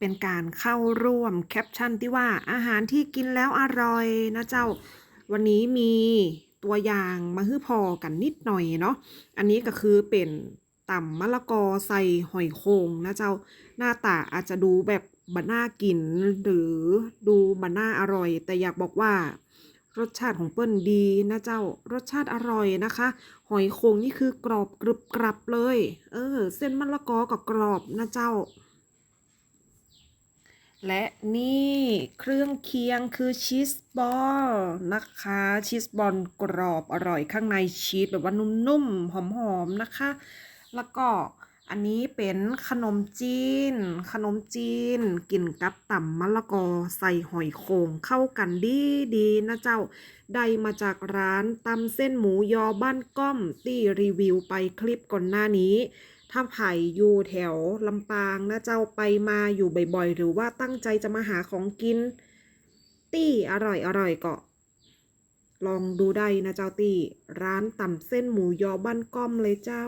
เป็นการเข้าร่วมแคปชั่นที่ว่าอาหารที่กินแล้วอร่อยนะเจ้า วันนี้มีตัวอย่างมาฮื้อพอกันนิดหน่อยเนาะอันนี้ก็คือเป็นต่ำมะละกอใส่หอยโขงนะเจ้าหน้าตาอาจจะดูแบบบะน่ากินหรือดูบะน่าอร่อย แต่อยากบอกว่ารสชาติของเปิ้ลดีนะเจ้ารสชาติอร่อยนะคะ หอยโขงนี่คือกรอบกรึบกรับเลย เออ เส้นมะละกอก็กรอบนะเจ้า และนี่เครื่องเคียงคือชีสบอลนะคะ ชีสบอลกรอบอร่อยข้างในชีสแบบว่านุ่มๆ หอมๆ นะคะ แล้วก็อันนี้เป็นขนมจีน ขนมจีนกินกับต่ำมะละกอใส่หอยโขงเข้ากันดีดีๆนะเจ้า ได้มาจากร้านตำเส้นหมูยอบ้านก้อมที่รีวิวไปคลิปก่อนหน้านี้ ถ้าไผ่อยู่แถวลำปางนะเจ้าไปมาอยู่บ่อยๆ หรือว่าตั้งใจจะมาหาของกิน ตี้อร่อยอร่อยๆก็ลองดูได้นะเจ้าตี้ ร้านต่ำเส้นหมูยอบ้านก้อมเลยเจ้า